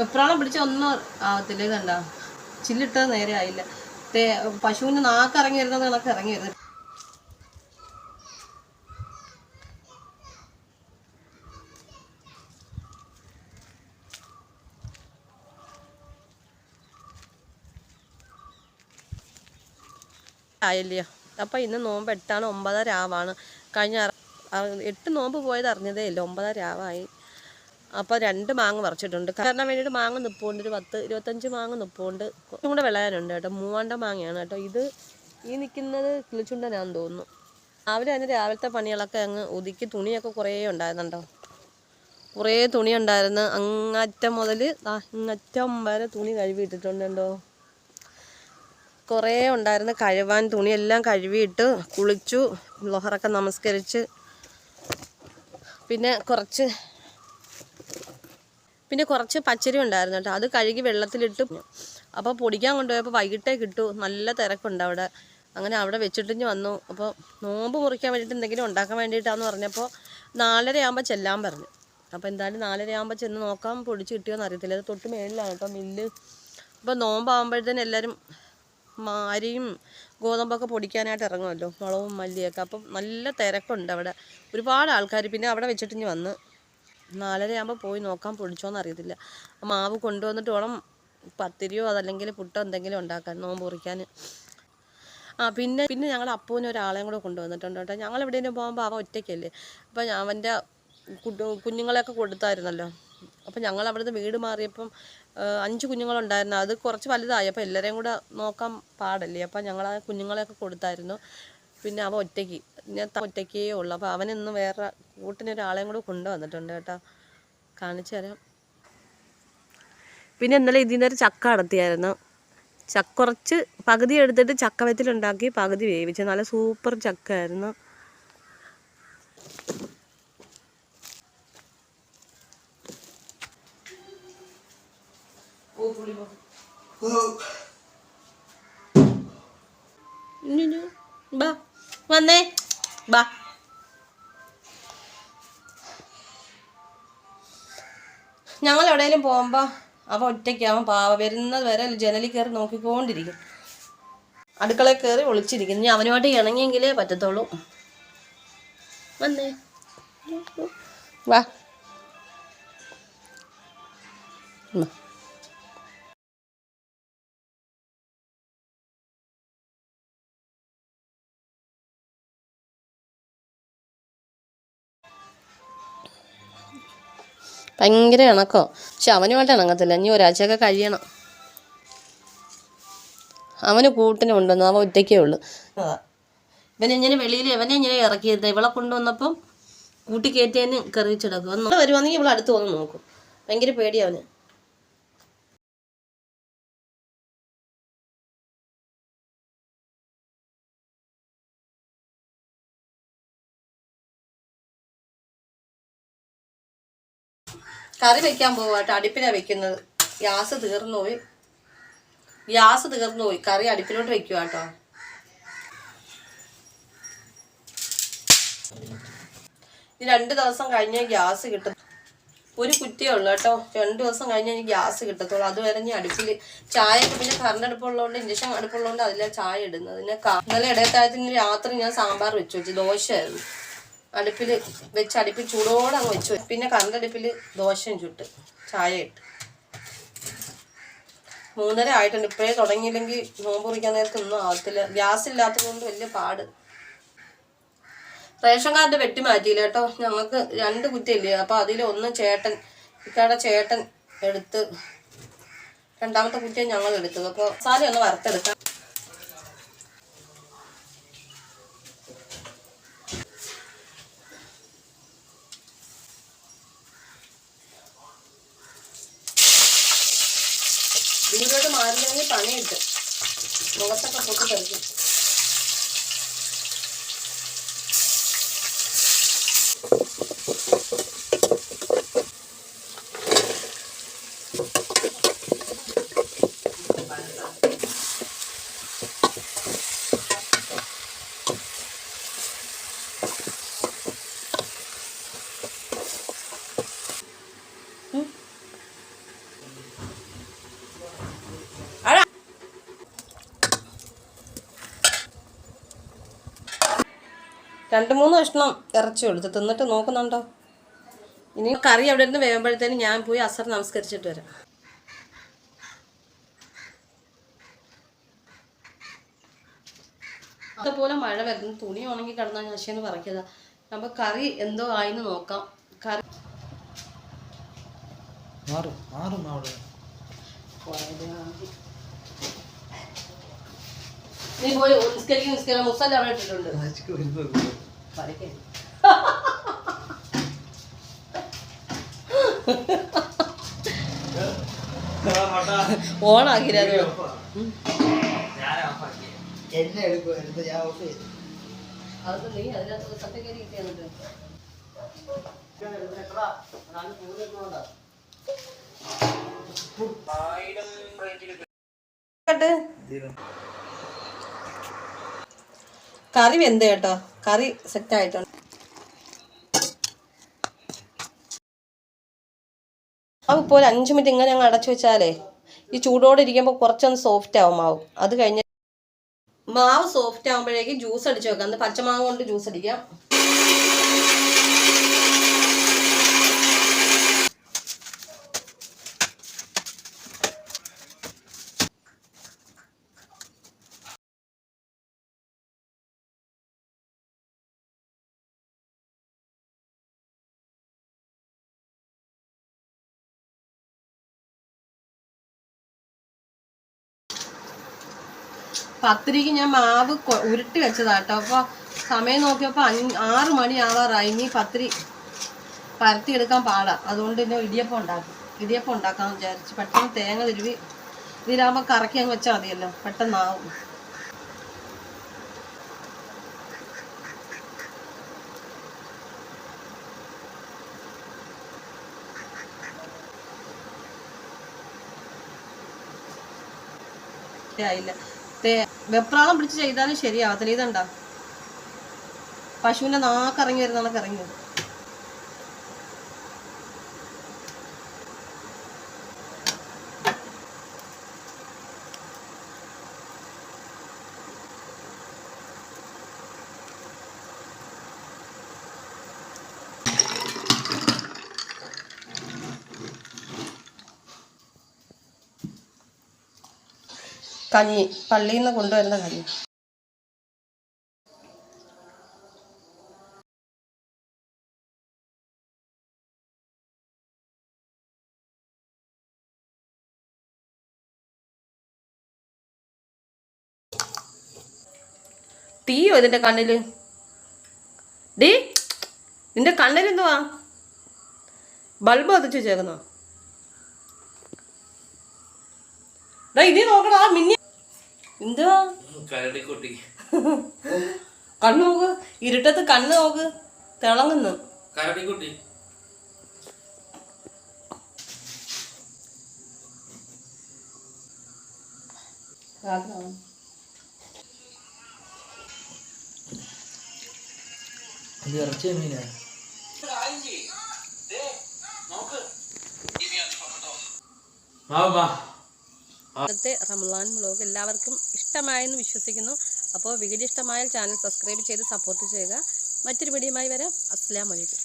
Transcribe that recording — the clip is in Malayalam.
വെപ്രാളം പിടിച്ച ഒന്നും ആവത്തില്ല ഇതണ്ട ചില്ലിട്ടത് നേരെ ആയില്ല. തേ പശുവിന് നാക്ക് ഇറങ്ങി വരുന്നത് കണക്ക് ഇറങ്ങി വരുന്നത്. ആയില്ലയോ. അപ്പൊ ഇന്ന് നോമ്പ് എട്ടാണ് ഒമ്പതര ആവാണ്. കഴിഞ്ഞ എട്ട് നോമ്പ് പോയത് അറിഞ്ഞതേ ഇല്ല ഒമ്പതര രാവായി അപ്പോൾ രണ്ട് മാങ്ങ പറിച്ചിട്ടുണ്ട്. കാരണം വേണ്ടിയിട്ട് മാങ്ങ നിപ്പുണ്ട്. ഒരു പത്ത് ഇരുപത്തഞ്ച് മാങ്ങ നിപ്പുണ്ട്. കുറച്ചും കൂടെ വിളയാനുണ്ട് കേട്ടോ. മൂവാണ്ട മാങ്ങയാണ് കേട്ടോ. ഇത് ഈ നിൽക്കുന്നത് കിളിച്ചുണ്ടനാന്ന് തോന്നുന്നു. രാവിലെ അതിന് രാവിലത്തെ പണികളൊക്കെ അങ്ങ് ഒതുക്കി തുണിയൊക്കെ കുറേ ഉണ്ടായിരുന്നുണ്ടോ? കുറേ തുണി ഉണ്ടായിരുന്നു. അങ്ങറ്റം മുതൽ അങ്ങറ്റം വരെ തുണി കഴുകിയിട്ടിട്ടുണ്ടോ കുറേ ഉണ്ടായിരുന്നു. കഴുവാൻ തുണിയെല്ലാം കഴുകിയിട്ട് കുളിച്ചു ലോഹറൊക്കെ നമസ്കരിച്ച്. പിന്നെ കുറച്ച് പിന്നെ കുറച്ച് പച്ചരി ഉണ്ടായിരുന്നു കേട്ടോ. അത് കഴുകി വെള്ളത്തിലിട്ട്. അപ്പോൾ പൊടിക്കാൻ കൊണ്ടുപോയപ്പോൾ വൈകിട്ടേ കിട്ടു. നല്ല തിരക്കുണ്ട് അവിടെ. അങ്ങനെ അവിടെ വെച്ചിട്ടിഞ്ഞ് വന്നു. അപ്പോൾ നോമ്പ് മുറിക്കാൻ വേണ്ടിയിട്ട് എന്തെങ്കിലും ഉണ്ടാക്കാൻ വേണ്ടിയിട്ടാന്ന് പറഞ്ഞപ്പോൾ നാലര ആകുമ്പോൾ ചെല്ലാൻ പറഞ്ഞു. അപ്പോൾ എന്തായാലും നാലര ആകുമ്പോൾ ചെന്ന് നോക്കാം പൊടിച്ച് കിട്ടിയോന്ന് അറിയത്തില്ല. അത് തൊട്ട് മേളിലാണ് കേട്ടോ മില്ല്. അപ്പോൾ നോമ്പാകുമ്പോഴത്തേന് എല്ലാവരും മാരിയും ഗോതമ്പൊക്കെ പൊടിക്കാനായിട്ട് ഇറങ്ങുമല്ലോ. മുളകും മല്ലിയൊക്കെ. അപ്പം നല്ല തിരക്കുണ്ട് അവിടെ. ഒരുപാട് ആൾക്കാർ പിന്നെ അവിടെ വെച്ചിട്ടിഞ്ഞ് വന്ന്. നാലര ആകുമ്പോൾ പോയി നോക്കാൻ പൊടിച്ചോന്ന് അറിയത്തില്ല. മാവ് കൊണ്ടുവന്നിട്ട് വേണം പത്തിരിയോ അതല്ലെങ്കിൽ പുട്ടോ എന്തെങ്കിലും ഉണ്ടാക്കാൻ നോമ്പ് കുറിക്കാൻ ആ പിന്നെ പിന്നെ ഞങ്ങൾ അപ്പൂവിന് ഒരാളെയും കൂടെ കൊണ്ടുവന്നിട്ടുണ്ട് കേട്ടോ. ഞങ്ങൾ എവിടെയെങ്കിലും പോകുമ്പോൾ അവൻ ഒറ്റയ്ക്കല്ലേ. അപ്പം അവന്റെ കുഞ്ഞുങ്ങളെയൊക്കെ കൊടുത്തായിരുന്നല്ലോ. അപ്പം ഞങ്ങൾ അവിടുന്ന് വീട് മാറിയപ്പം അഞ്ച് കുഞ്ഞുങ്ങളുണ്ടായിരുന്നു. അത് കുറച്ച് വലുതായി. അപ്പോൾ എല്ലാവരെയും കൂടെ നോക്കാൻ പാടല്ലേ. അപ്പം ഞങ്ങൾ ആ കുഞ്ഞുങ്ങളെയൊക്കെ കൊടുത്തായിരുന്നു. പിന്നെ അവൻ ഒറ്റയ്ക്ക്. ഞാൻ ഒറ്റയ്ക്കേ ഉള്ളൂ. അപ്പോൾ അവനൊന്നും വേറെ കൂട്ടിന് ഒരാളെയും കൂടെ കൊണ്ടുവന്നിട്ടുണ്ട് കേട്ടോ. കാണിച്ചു തരാം. പിന്നെ ഇന്നലെ ഇതിൽ നിന്നൊരു ചക്ക അടത്തിയായിരുന്നു ചക്ക കുറച്ച് പകുതി എടുത്തിട്ട് ചക്ക വെത്തിലുണ്ടാക്കി പകുതി വേവിച്ചു. നല്ല സൂപ്പർ ചക്ക ആയിരുന്നു വന്നേ. ബാ. ഞങ്ങൾ എവിടെയെങ്കിലും പോകുമ്പോൾ അവൻ ഒറ്റയ്ക്കാവും പാവ വരുന്നത് വരെ ജനലിൽ കയറി നോക്കിക്കൊണ്ടിരിക്കും. അടുക്കളയിൽ കയറി ഒളിച്ചിരിക്കുന്നു ഞാൻ അവനുമായിട്ട് ഇണങ്ങിയെങ്കിലേ പറ്റത്തുള്ളൂ. വന്നേ. വാ. ഭയങ്കര ഇണക്കോ. പക്ഷെ അവനുമായിട്ട് ഇണങ്ങത്തില്ല. ഇനി ഒരാഴ്ചയൊക്കെ കഴിയണം. അവന് കൂട്ടിന് കൊണ്ടുവന്നു. അവൻ ഒറ്റയ്ക്കേ ഉള്ളൂ. ഇവനെ ഇങ്ങനെ വെളിയിൽ ഇവനെ ഇങ്ങനെ ഇറക്കിയത്. ഇവളെ കൊണ്ടുവന്നപ്പം കൂട്ടി കയറ്റിയതിന് കറിയിച്ചിടക്കും വരുവാണെങ്കിൽ ഇവളെ അടുത്ത് വന്ന് നോക്കും. ഭയങ്കര പേടിയാ കറി വെക്കാൻ പോവാട്ടോ അടുപ്പിലാണ് വെക്കുന്നത്. ഗ്യാസ് തീർന്നു പോയി ഗ്യാസ് തീർന്നു പോയി കറി അടുപ്പിലോട്ട് വെക്കുക കേട്ടോ ഈ രണ്ട് ദിവസം കഴിഞ്ഞേ ഗ്യാസ് കിട്ടും ഒരു കുറ്റിയേ ഉള്ളു കേട്ടോ. രണ്ട് ദിവസം കഴിഞ്ഞ് ഗ്യാസ് കിട്ടത്തുള്ളൂ. അതുവരെ ഞാൻ അടുപ്പിൽ ചായ പിന്നെ കറണ്ട് അടുപ്പുള്ളതുകൊണ്ട് ഇഞ്ചക്ഷൻ അടുപ്പുള്ളതുകൊണ്ട് അതിലാണ് ചായ ഇടുന്നത്. പിന്നെ ഇന്നലെ ഇടയത്താഴത്തിന് രാത്രി ഞാൻ സാമ്പാർ വെച്ച് വെച്ചു. ദോശയായിരുന്നു. അടുപ്പിൽ വെച്ച് അടുപ്പിൽ ചൂടോടെ അങ്ങ് വെച്ചു പിന്നെ കറണ്ടടുപ്പിൽ ദോശയും ചുട്ട് ചായ ഇട്ട്. മൂന്നര ആയിട്ടുണ്ട്. ഇപ്പോഴേ തുടങ്ങിയില്ലെങ്കിൽ നോമ്പ് കുറിക്കാൻ നേരത്തെ ഒന്നും ആവത്തില്ല. ഗ്യാസ് ഇല്ലാത്തത് കൊണ്ട് വലിയ പാട്. റേഷൻ കാർഡ് വെട്ടി മാറ്റിയില്ല കേട്ടോ. ഞങ്ങൾക്ക് രണ്ട് കുറ്റിയില്ലേ. അപ്പോൾ അതിൽ ഒന്ന് ചേട്ടൻ ഇക്കാടെ ചേട്ടൻ എടുത്ത് രണ്ടാമത്തെ കുറ്റിയാണ് ഞങ്ങൾ എടുത്തത് അപ്പോൾ സാരി ഒന്ന് വറുത്തെടുക്കാം. ദൂരോട്ട് മാറില്ലെങ്കിൽ പണിയിട്ട് മുഖത്തൊക്കെ പൊട്ടി തെറിക്കും. രണ്ട് മൂന്ന് കഷ്ണം ഇറച്ചി കൊടുത്ത് തിന്നിട്ട് നോക്കുന്നുണ്ടോ? ഇനി കറി അവിടെ നിന്ന് വേകുമ്പോഴത്തേന് ഞാൻ പോയി അസർ നമസ്കരിച്ചിട്ട് വരാം. അതുപോലെ മഴ വരുന്നു. തുണി ഉണങ്ങി കിടന്നാൽ ഞാൻ ശശിന്ന് പറയ്ക്കതാ അപ്പോൾ കറി എന്തോ ആയിന്ന് നോക്കാം. കറി മാറും മാറും അവിടെ. നീ പോയി ഉസ്കരിക്കും ഉസ്കരിക്കും മുസല്ല അവിടെ ഇട്ടിട്ടുണ്ട്. പഠിക്കാൻ ഓണാക്കില്ല എന്നെ എടുക്കുമായിരുന്നു ഞാൻ ഓഫ് ചെയ്തു അത് നീ അതിനകത്ത് സത്യക്കാരി കിട്ടിയാന്നിട്ട് കറി വെന്ത് കേട്ടോ. കറി സെറ്റ് ആയിട്ടുണ്ട്. മാവ് ഇപ്പോൾ ഒരു അഞ്ച് മിനിറ്റ് ഇങ്ങനെ ഞങ്ങൾ അടച്ചു വെച്ചാലേ ഈ ചൂടോടെ ഇരിക്കുമ്പോൾ കുറച്ചൊന്ന് സോഫ്റ്റ് ആവും മാവ്. അത് കഴിഞ്ഞ് മാവ് സോഫ്റ്റ് ആവുമ്പോഴേക്കും ജ്യൂസ് അടിച്ച് വെക്കാം. അന്ന് പച്ചമാവ് കൊണ്ട് ജ്യൂസ് അടിക്കാം. പത്തിരിക്ക് ഞാൻ മാവ് ഉരുട്ടി വെച്ചതാട്ടോ. അപ്പോൾ സമയം നോക്കിയപ്പോൾ അഞ്ച് ആറ് മണി ആവാറായി ഇനി പത്തിരി പരത്തിയെടുക്കാൻ പാടാം. അതുകൊണ്ട് ഇന്നെ ഇടിയപ്പം ഉണ്ടാക്കും. ഇടിയപ്പം ഉണ്ടാക്കാമെന്ന് വിചാരിച്ചു പെട്ടെന്ന് തേങ്ങ തിരുവി ഇതിലാകുമ്പോൾ കറക്കി അങ്ങ് വെച്ചാൽ മതിയല്ലോ. പെട്ടെന്നാവും ആയില്ല വെപ്രാളം പിടിച്ച് ചെയ്താലും ശരിയാവത്തില്ല. ഇതണ്ട പശുവിന്റെ നാക്കിറങ്ങി വരുന്ന കണക്ക് കഞ്ഞി പള്ളിയിൽ നിന്ന് കൊണ്ടുവരുന്ന കഞ്ഞി. തീയോ ഇതിന്റെ കണ്ണിൽ? ഡീ നിന്റെ കണ്ണിൽ എന്തുവാ? ബൾബ് അതിച്ചു ചേർന്നോ ഇനി നോക്കടാ ആ മിന്നി എന്തുവാ? കരടിക്കുട്ടി കണ്ണു നോക്ക്. ഇരുട്ടത്ത് കണ്ണ് നോക്ക്. തിളങ്ങുന്നു. കരടിക്കുട്ടി ഇത് ഇറച്ചിയ മീനാ മാമാ ഇന്നത്തെ റംലാൻ വ്ളോഗ് എല്ലാവർക്കും ഇഷ്ടമായെന്ന് വിശ്വസിക്കുന്നു. അപ്പോൾ വീഡിയോ ഇഷ്ടമായാൽ ചാനൽ സബ്സ്ക്രൈബ് ചെയ്ത് സപ്പോർട്ട് ചെയ്യുക. മറ്റൊരു വീഡിയോയുമായി വരാം. അസ്സലാമു അലൈക്കും.